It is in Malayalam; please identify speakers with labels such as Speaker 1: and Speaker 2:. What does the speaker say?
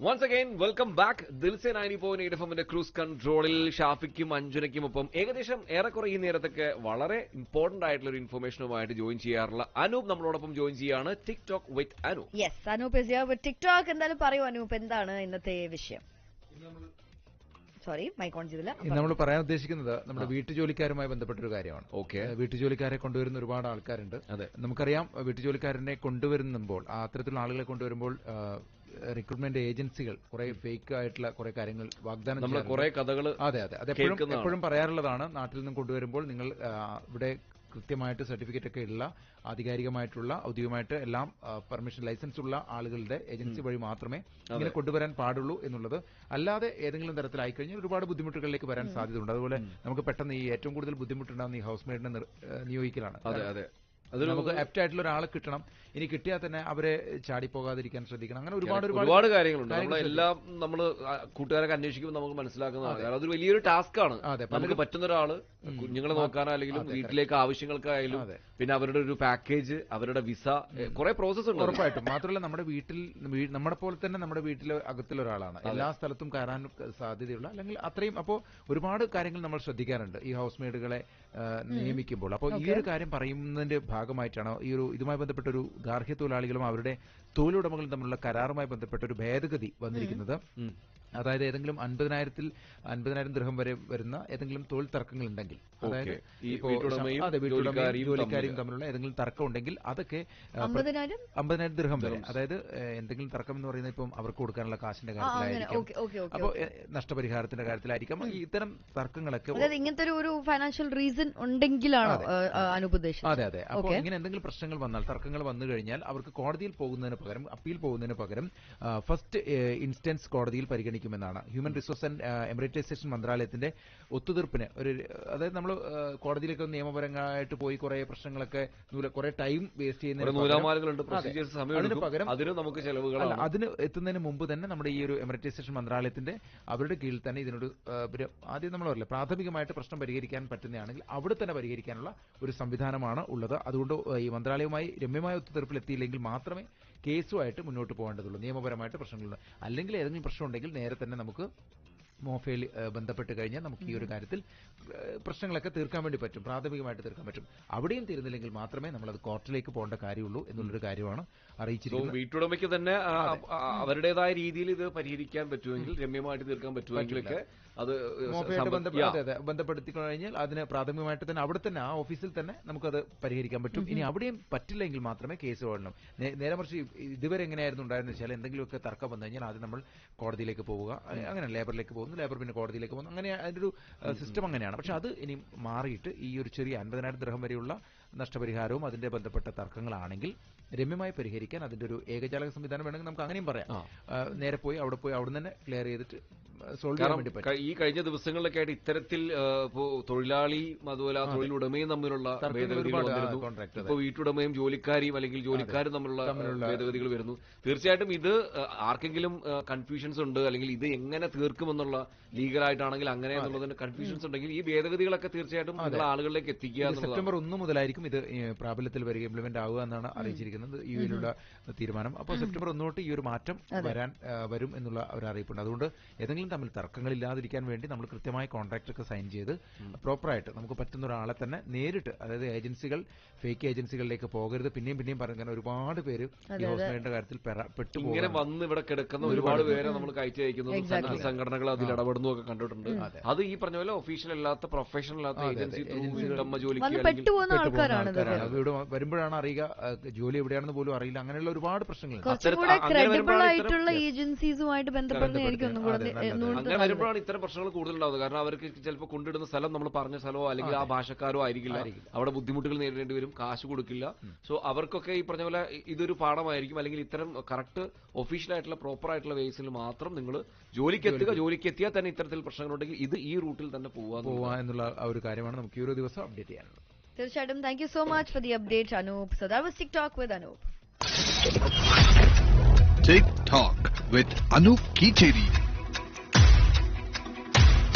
Speaker 1: Once again welcome back Dil Se ninety point eight എഫിന്റെ ക്രൂസ് കൺട്രോളിൽ ഷാഫിക്കും അഞ്ജുനയ്ക്കും ഒപ്പം ഏകദേശം ഏറെക്കുറെ ഈ നേരത്തൊക്കെ വളരെ ഇമ്പോർട്ടന്റ് ആയിട്ടുള്ള ഒരു ഇൻഫർമേഷനുമായിട്ട് ജോയിൻ ചെയ്യാറുള്ള അനൂപ് നമ്മളോടൊപ്പം ജോയിൻ ചെയ്യാണ്. TikTok with Anoop.
Speaker 2: Yes Anoop TikTok എന്തായാലും പറയൂ അനൂപ് എന്താണ് ഇന്നത്തെ വിഷയം? സോറി മൈക്ക് ഓൺ ചെയ്തില്ല.
Speaker 3: നമ്മൾ പറയാൻ ഉദ്ദേശിക്കുന്നത് നമ്മുടെ വീട്ടുജോലിക്കാരുമായി ബന്ധപ്പെട്ട ഒരു കാര്യമാണ്
Speaker 1: ഓക്കെ
Speaker 3: വീട്ടുജോലിക്കാരെ കൊണ്ടുവരുന്ന ഒരുപാട് ആൾക്കാരുണ്ട്.
Speaker 1: അതെ.
Speaker 3: നമുക്കറിയാം വീട്ടുജോലിക്കാരനെ കൊണ്ടുവരുമ്പോൾ അത്തരത്തിലുള്ള ആളുകളെ കൊണ്ടുവരുമ്പോൾ റിക്രൂട്ട്മെന്റ് ഏജൻസികൾ കുറെ ഫേക്ക് ആയിട്ടുള്ള കുറെ കാര്യങ്ങൾ വാഗ്ദാനം
Speaker 1: നമ്മൾ. കുറെ കഥകൾ
Speaker 3: അതെ അതെ. അത് എപ്പോഴും എപ്പോഴും പറയാറുള്ളതാണ്. നാട്ടിൽ നിന്നും കൊണ്ടുവരുമ്പോൾ നിങ്ങൾ ഇവിടെ കൃത്യമായിട്ട് സർട്ടിഫിക്കറ്റ് ഒക്കെ ഉള്ള ആധികാരികമായിട്ടുള്ള ഔദ്യോഗികമായിട്ട് എല്ലാം പെർമിഷൻ ലൈസൻസ് ഉള്ള ആളുകളുടെ ഏജൻസി വഴി മാത്രമേ ഇങ്ങനെ കൊണ്ടുവരാൻ പാടുള്ളൂ എന്നുള്ളത്. അല്ലാതെ ഏതെങ്കിലും തരത്തിലായി കഴിഞ്ഞാൽ ഒരുപാട് ബുദ്ധിമുട്ടുകളിലേക്ക് വരാൻ സാധ്യതയുണ്ട്. അതുപോലെ നമുക്ക് പെട്ടെന്ന് ഈ ഏറ്റവും കൂടുതൽ ബുദ്ധിമുട്ടുണ്ടാകുന്ന ഈ ഹൗസ് മെയ്ഡിനെ നിയോഗിക്കലാണ്.
Speaker 1: അതെ അതെ.
Speaker 3: നമുക്ക് ആപ്റ്റ് ആയിട്ടുള്ള ഒരാളെ കിട്ടണം. ഇനി കിട്ടിയാൽ തന്നെ അവരെ ചാടിപ്പോകാതിരിക്കാൻ ശ്രദ്ധിക്കണം. അങ്ങനെ ഒരുപാട്
Speaker 1: ഒരുപാട് കാര്യങ്ങളുണ്ട്. നമ്മളെല്ലാം നമ്മൾ കൂട്ടുകാരൊക്കെ അന്വേഷിക്കുമ്പോൾ നമുക്ക് മനസ്സിലാക്കുന്നതാണ്. കാരണം അതൊരു വലിയൊരു ടാസ്ക് ആണ് നമുക്ക് പറ്റുന്ന ഒരാൾ കുഞ്ഞുങ്ങളെ നോക്കാനാണെങ്കിലും വീട്ടിലേക്ക് ആവശ്യങ്ങൾക്കായാലും പിന്നെ അവരുടെ ഒരു പാക്കേജ് അവരുടെ വിസ കുറെ പ്രോസസ് ഉണ്ട്.
Speaker 3: ഉറപ്പായിട്ടും. മാത്രമല്ല നമ്മുടെ വീട്ടിൽ നമ്മുടെ നമ്മളെ പോലെ തന്നെ നമ്മുടെ വീട്ടിലെ അകത്തുള്ള ഒരാളാണ്. എല്ലാ സ്ഥലത്തും കയറാൻ സാധ്യതയുള്ള അല്ലെങ്കിൽ അത്രയും അപ്പോൾ ഒരുപാട് കാര്യങ്ങൾ നമ്മൾ ശ്രദ്ധിക്കാറുണ്ട്. ഈ ഹൗസ് മെയ്ഡുകളെ നിയമിക്കുമ്പോൾ. അപ്പോൾ ഈ ഒരു കാര്യം പറയുന്നതിന്റെ ഭാഗമായിട്ടാണ് ഈ ഒരു ഇതുമായി ബന്ധപ്പെട്ട ഒരു ഗാർഹ്യ തൊഴിലാളികളും അവരുടെ തൊഴിലുടമകളും തമ്മിലുള്ള കരാറുമായി ബന്ധപ്പെട്ട ഒരു ഭേദഗതി വന്നിരിക്കുന്നത്. അതായത് ഏതെങ്കിലും അൻപതിനായിരത്തിൽ അൻപതിനായിരം ദൃഹം വരെ വരുന്ന ഏതെങ്കിലും തൊഴിൽ തർക്കങ്ങൾ ഉണ്ടെങ്കിൽ അതായത് അതെ വീട്ടുടമയും
Speaker 1: ജോലിക്കാരിയും
Speaker 3: തമ്മിലുള്ള ഏതെങ്കിലും തർക്കം ഉണ്ടെങ്കിൽ അതൊക്കെ
Speaker 2: അമ്പതിനായിരം
Speaker 3: ദൃഹം വരെ. അതായത് എന്തെങ്കിലും തർക്കം എന്ന് പറയുന്നത് ഇപ്പം അവർക്ക് കൊടുക്കാനുള്ള കാശിന്റെ കാര്യത്തിലായിരിക്കും. അപ്പോൾ നഷ്ടപരിഹാരത്തിന്റെ കാര്യത്തിലായിരിക്കും. ഇത്തരം തർക്കങ്ങളൊക്കെ
Speaker 2: അതായത് ഇങ്ങനത്തെ ഒരു ഫൈനാൻഷ്യൽ റീസൺ ഉണ്ടെങ്കിലാണ് ഏഹ്, ഏഹ്, അനൂപ് ഉദ്ദേശിച്ചത്
Speaker 3: അതെ അതെ. അപ്പോൾ ഇങ്ങനെ എന്തെങ്കിലും പ്രശ്നങ്ങൾ വന്നാൽ തർക്കങ്ങൾ വന്നു കഴിഞ്ഞാൽ അവർക്ക് കോടതിയിൽ പോകുന്നതിന് പകരം അപ്പീൽ പോകുന്നതിന് പകരം ഫസ്റ്റ് ഇൻസ്റ്റൻസ് കോടതിയിൽ പരിഗണിക്കുമെന്നാണ്. ഹ്യൂമൻ റിസോഴ്സ് ആൻഡ് എമറിറ്റൈസേഷൻ മന്ത്രാലയത്തിന്റെ ഒത്തുതീർപ്പിന് ഒരു അതായത് നമ്മൾ കോടതിയിലേക്ക് നിയമപരമായിട്ട് പോയി കുറെ പ്രശ്നങ്ങളൊക്കെ കുറെ ടൈം വേസ്റ്റ്
Speaker 1: ചെയ്യുന്ന
Speaker 3: അതിന് പകരം-
Speaker 1: നമുക്ക്
Speaker 3: അതിന് എത്തുന്നതിന് മുമ്പ് തന്നെ നമ്മുടെ ഈ ഒരു എമറിറ്റൈസേഷൻ മന്ത്രാലയത്തിന്റെ അവരുടെ കീഴിൽ തന്നെ ഇതിനൊരു ആദ്യം നമ്മൾ പറയില്ല പ്രാഥമികമായിട്ട് പ്രശ്നം പരിഹരിക്കാൻ പറ്റുന്നതാണെങ്കിൽ അവിടെ തന്നെ പരിഹരിക്കാനുള്ള ഒരു സംവിധാനമാണ് ഉള്ളത്. അതുകൊണ്ട് ഈ മന്ത്രാലയവുമായി രമ്യമായ ഒത്തുതീർപ്പിലെത്തിയില്ലെങ്കിൽ മാത്രമേ കേസുമായിട്ട് മുന്നോട്ട് പോകേണ്ടതുള്ളൂ. നിയമപരമായിട്ട് പ്രശ്നങ്ങളുണ്ട് അല്ലെങ്കിൽ ഏതെങ്കിലും പ്രശ്നം ഉണ്ടെങ്കിൽ നേരെ തന്നെ നമുക്ക് മോഫയിൽ ബന്ധപ്പെട്ട് കഴിഞ്ഞാൽ നമുക്ക് ഈ ഒരു കാര്യത്തിൽ പ്രശ്നങ്ങളൊക്കെ തീർക്കാൻ വേണ്ടി പറ്റും. പ്രാഥമികമായിട്ട് തീർക്കാൻ പറ്റും. അവിടെയും തീരുന്നില്ലെങ്കിൽ മാത്രമേ നമ്മൾ അത് കോർട്ടിലേക്ക് പോകേണ്ട കാര്യമുള്ളൂ എന്നുള്ളൊരു കാര്യമാണ് അറിയിച്ചിരിക്കുന്നത്.
Speaker 1: വീട്ടുടമയ്ക്ക് തന്നെ അവരുടേതായ രീതിയിൽ ഇത് പരിഹരിക്കാൻ പറ്റുമെങ്കിൽ രമ്യമായിട്ട് തീർക്കാൻ പറ്റുമെങ്കിലൊക്കെ അത്
Speaker 3: ബന്ധപ്പെടുത്തി കഴിഞ്ഞാൽ അതിന് പ്രാഥമികമായിട്ട് തന്നെ അവിടെ തന്നെ ആ ഓഫീസിൽ തന്നെ നമുക്കത് പരിഹരിക്കാൻ പറ്റും. ഇനി അവിടെയും പറ്റില്ലെങ്കിൽ മാത്രമേ കേസ് കൊള്ളണം നേരെ മറിച്ച് ഇതുവരെ എങ്ങനെയായിരുന്നു ഉണ്ടായിരുന്നു വെച്ചാൽ എന്തെങ്കിലുമൊക്കെ തർക്കം വന്നു കഴിഞ്ഞാൽ ആദ്യം നമ്മൾ കോടതിയിലേക്ക് പോവുക. അങ്ങനെ ലേബറിലേക്ക് പോകുന്നു. ലേബർ പിന്നെ കോടതിയിലേക്ക് പോകുന്നു. അങ്ങനെ അതിന്റെ ഒരു സിസ്റ്റം അങ്ങനെയാണ്. പക്ഷെ അത് ഇനി മാറിയിട്ട് ഈ ഒരു ചെറിയ അൻപതിനായിരം ദ്രഹം വരെയുള്ള നഷ്ടപരിഹാരവും അതിന്റെ ബന്ധപ്പെട്ട തർക്കങ്ങളാണെങ്കിൽ രമ്യമായി പരിഹരിക്കാൻ അതിന്റെ ഒരു ഏകജാലക സംവിധാനം വേണമെങ്കിൽ നമുക്ക് അങ്ങനെയും പറയാം. നേരെ പോയി അവിടെ പോയി അവിടെ തന്നെ ക്ലിയർ ചെയ്തിട്ട് സോൾവ് ചെയ്യാൻ വേണ്ടി പറ്റും.
Speaker 1: ഈ കഴിഞ്ഞ ദിവസങ്ങളിലൊക്കെ ആയിട്ട് ഇത്തരത്തിൽ തൊഴിലാളി അതുപോലെ ആ തൊഴിലുടമയും തമ്മിലുള്ള. ഇപ്പൊ വീട്ടുടമയും ജോലിക്കാരിയും അല്ലെങ്കിൽ ജോലിക്കാരും തമ്മിലുള്ള ഭേദഗതികൾ വരുന്നു. തീർച്ചയായിട്ടും ഇത് ആർക്കെങ്കിലും കൺഫ്യൂഷൻസ് ഉണ്ട് അല്ലെങ്കിൽ ഇത് എങ്ങനെ തീർക്കുമെന്നുള്ള ലീഗലായിട്ടാണെങ്കിൽ അങ്ങനെ എന്നുള്ളതിന് കൺഫ്യൂഷൻസ് ഉണ്ടെങ്കിൽ ഈ ഭേദഗതികളൊക്കെ തീർച്ചയായിട്ടും നിങ്ങൾ ആളുകളിലേക്ക് എത്തിക്കുക
Speaker 3: സെപ്റ്റംബർ ഒന്ന് മുതലായിരിക്കും ഇത് പ്രാബല്യത്തിൽ വരിക ഇംപ്ലിമെന്റ് ആവുക എന്നാണ് അറിയിച്ചിരിക്കുന്നത്. ഇതിലുള്ള തീരുമാനം. അപ്പോൾ സെപ്റ്റംബർ ഒന്ന് തൊട്ട് ഈ ഒരു മാറ്റം വരാൻ വരും എന്നുള്ള ഒരു അറിയിപ്പുണ്ട്. അതുകൊണ്ട് ഏതെങ്കിലും തമ്മിൽ തർക്കങ്ങളില്ലാതിരിക്കാൻ വേണ്ടി നമ്മൾ കൃത്യമായ കോൺട്രാക്ട് ഒക്കെ സൈൻ ചെയ്ത് പ്രോപ്പറായിട്ട് നമുക്ക് പറ്റുന്ന ഒരാളെ തന്നെ നേരിട്ട് അതായത് ഏജൻസികൾ ഫേക്ക് ഏജൻസികളിലേക്ക് പോകരുത്. പിന്നെയും പിന്നെയും പറഞ്ഞു കാരണം ഒരുപാട് പേര് ഈ കാര്യത്തിൽ പെട്ടു
Speaker 1: ഇങ്ങനെ വന്ന് ഇവിടെ കിടക്കുന്ന ഒരുപാട് പേരെ. നമ്മൾ കയറ്റി അയക്കുന്നു.
Speaker 2: Exactly.
Speaker 1: സംഘടനകൾ അതിൽ ഇടപെടുന്നു ഒക്കെ കണ്ടിട്ടുണ്ട്. അത്. ഈ പറഞ്ഞ പോലെ ഒഫീഷ്യൽ അല്ലാത്ത പ്രൊഫഷണൽ അല്ലാത്ത ഏജൻസി ജോലിക്ക്
Speaker 3: ഇവിടെ വരുമ്പോഴാണ് അറിയുക ജോലി എവിടെയാണെന്ന് പോലും അറിയില്ല. അങ്ങനെയുള്ള ഒരുപാട്
Speaker 1: പ്രശ്നങ്ങൾ
Speaker 2: ക്രെഡിബിൾ ആയിട്ടുള്ള ഏജൻസീസുമായിട്ട് ബന്ധപ്പെടുന്നതായിരിക്കും ഒന്നും കൂടെ
Speaker 1: അങ്ങനെ വരുമ്പോഴാണ് ഇത്തരം പ്രശ്നങ്ങൾ കൂടുതൽ ഉണ്ടാവുന്നത് കാരണം അവർക്ക് ചിലപ്പോൾ കൊണ്ടിടുന്ന സ്ഥലം നമ്മൾ പറഞ്ഞ സ്ഥലമോ അല്ലെങ്കിൽ ആ ഭാഷക്കാരോ ആയിരിക്കില്ല. അവിടെ ബുദ്ധിമുട്ടുകൾ നേരിടേണ്ടി വരും കാശ് കൊടുക്കില്ല. സോ അവർക്കൊക്കെ ഈ പറഞ്ഞ പോലെ ഇതൊരു പാഠമായിരിക്കും. അല്ലെങ്കിൽ ഇത്തരം കറക്റ്റ് ഒഫീഷ്യൽ ആയിട്ടുള്ള പ്രോപ്പർ ആയിട്ടുള്ള വേസിൽ മാത്രം നിങ്ങൾ ജോലിക്ക് എത്തുക ജോലിക്ക് എത്തിയാൽ തന്നെ ഇത്തരത്തിൽ പ്രശ്നങ്ങളുണ്ടെങ്കിൽ ഇത് ഈ റൂട്ടിൽ തന്നെ പോവാ
Speaker 3: പോവാ എന്നുള്ള ആ ഒരു കാര്യമാണ് നമുക്ക് ഈ ഒരു ദിവസം അപ്ഡേറ്റ് ചെയ്യാനുള്ളത്.
Speaker 2: തീർച്ചയായിട്ടും. Thank you so much for the update Anoop so that was TikTok with Anoop
Speaker 4: TikTok with Anoop Kicheri.